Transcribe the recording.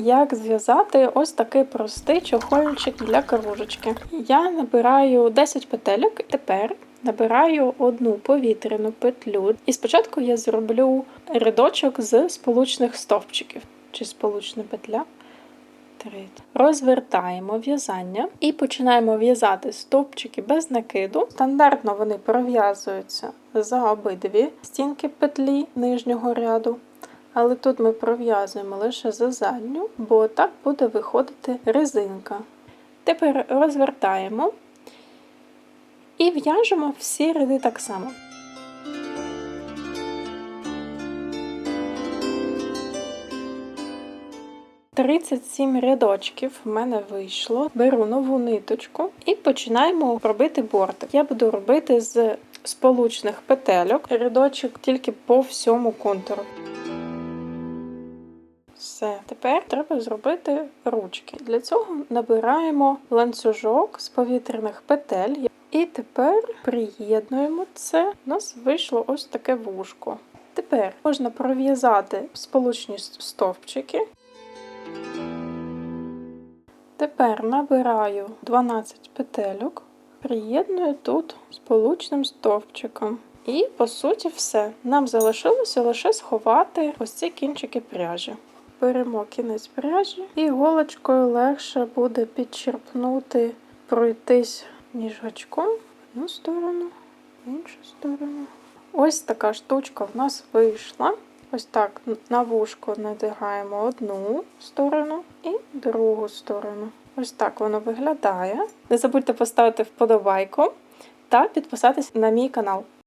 Як зв'язати ось такий простий чохольчик для кружечки. Я набираю 10 петельок, тепер набираю одну повітряну петлю. І спочатку я зроблю рядочок з сполучних стовпчиків чи сполучна петля. Розвертаємо в'язання і починаємо в'язати стовпчики без накиду. Стандартно вони пров'язуються за обидві стінки петлі нижнього ряду. Але тут ми пров'язуємо лише за задню, бо так буде виходити резинка. Тепер розвертаємо і в'яжемо всі ряди так само. Тридцять сім рядочків в мене вийшло. Беру нову ниточку і починаємо робити бортик. Я буду робити з сполучних петельок рядочок тільки по всьому контуру. Все, тепер треба зробити ручки. Для цього набираємо ланцюжок з повітряних петель. І тепер приєднуємо це. У нас вийшло ось таке вушко. Тепер можна пров'язати сполучні стовпчики. Тепер набираю 12 петельок, приєдную тут сполучним стовпчиком. І по суті все. Нам залишилося лише сховати ось ці кінчики пряжі. Беремо кінець пряжі і голочкою легше буде підчерпнути, пройтись ніж гачком в одну сторону, в іншу сторону. Ось така штучка в нас вийшла. Ось так на вушко надягаємо одну сторону і другу сторону. Ось так воно виглядає. Не забудьте поставити вподобайку та підписатись на мій канал.